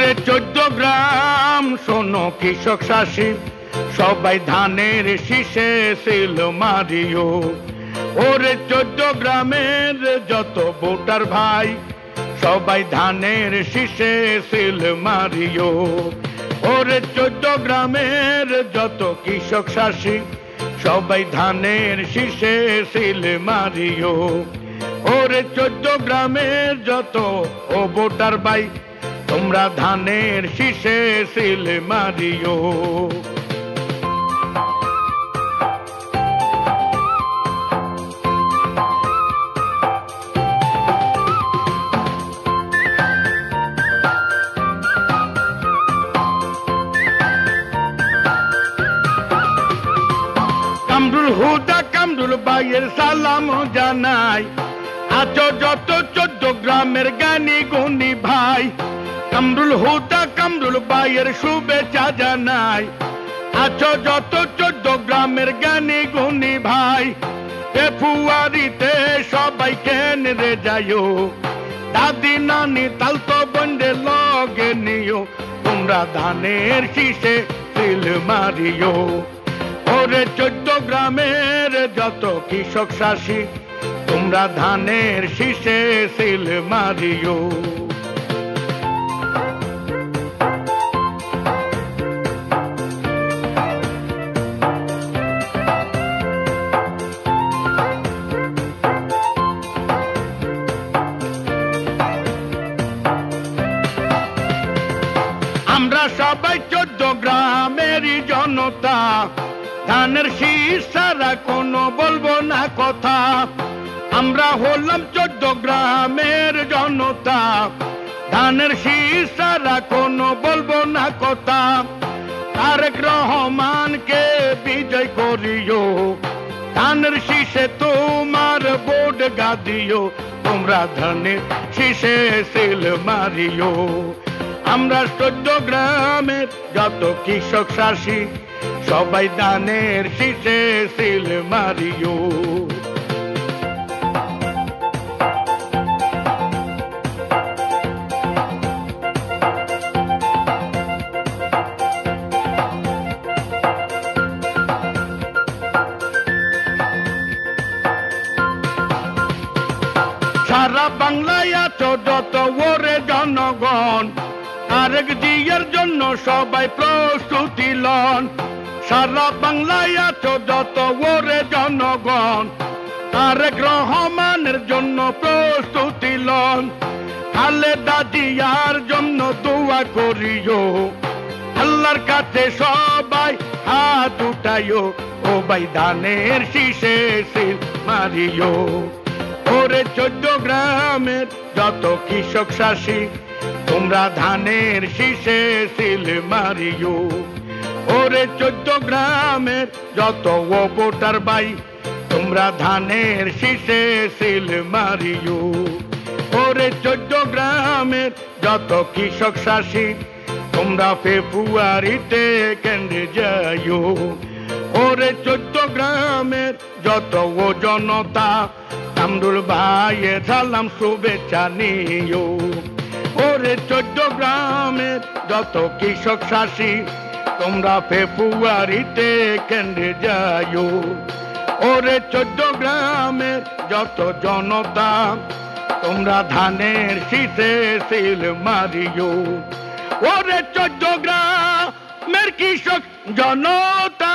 ওরে চোদ্দ গ্রাম। শোনো কৃষক শাসী সবাই ধানের শীষে ছিল মারিও। ওরে চোদ্দ গ্রামের যত ভোটার ভাই, সবাই ধানের শীষে ছিল মারিও। ওরে চোদ্দ গ্রামের যত কৃষক শাসী সবাই ধানের শীষে ছিল মারিও। ওরে চোদ্দ গ্রামের যত ও ভোটার ভাই তোমরা ধানের শীষে ছিল মারিও। কামরুল হুদা কামরুল বাইয়ের সালাম জানাই। আছো যত চোদ্দ গ্রামের জ্ঞানী গুণী ভাই, কামরুল হুদা, কামরুল বাইয়ের শুভেচ্ছা জানাই। আছো যত চোদ্দ গ্রামের জ্ঞানী গুণী ভাই ফেব্রুয়ারিতে সবাই কেন রে যাইও? দাদি, নানি তালতো বন্ডে লগে নিও, তোমরা ধানের শীষে তিল মারিও। ওরে চোদ্দ গ্রামের যত কৃষক শাসী তোমরা ধানের শীষে সিল মারিও। আমরা সবাই চোদ্দ গ্রামেরই জনতা। ধানের শীষ ছাড়া কোনো বলব না কথা। আমরা হলাম চোদ্দ গ্রামের জনতা। ধানের শীষ ছাড়া কোনো বলব না কথা। তারেক রহমানকে বিজয় করিও। ধানের শীষে তোমার বোর্ড গাদিও তোমরা ধানের শীষে সিল মারিও। আমরা চোদ্দ গ্রামের যত কৃষক শাসী সবাই দানের শীষে সিল মারিও। সারা বাংলায় আছো যত ওরে জনগণ। আরেক জিয়ার জন্য সবাই প্রস্তুতি লন। সারা বাংলায় আছো যত ওরে জনগণ। আরেক রহমানের জন্য প্রস্তুতি লন। খালে দাদিয়ার জন্য দোয়া করিও। আল্লাহর কাছে সবাই হাত উঠাইও। ও ভাই ধানের শীষে সিল মারিও। ওরে চোদ্দ গ্রামের যত কৃষক শাসী তোমরা ধানের শীষে সিল মারিও। ওরে চোদ্দ গ্রামের যত ও ভোটার বাই, তোমরা ধানের শীষে সিল মারিও। ওরে চোদ্দ গ্রামের যত কৃষক শাসী তোমরা ফেব্রুয়ারিতে কেন্দ্রে যাইও। ওরে চোদ্দ গ্রামের যত ও জনতা কামরুল ভাইয়ে সালাম শুভেচ্ছা নিও। ওরে চোদ্দ গ্রামের যত কৃষক শাসী তোমরা ফেব্রুয়ারিতে কেন্দ্রে যাইও। ওরে চোদ্দ গ্রামের যত জনতা, তোমরা ধানের শীষে সিল মারিও। ওরে চোদ্দ গ্রামের কৃষক জনতা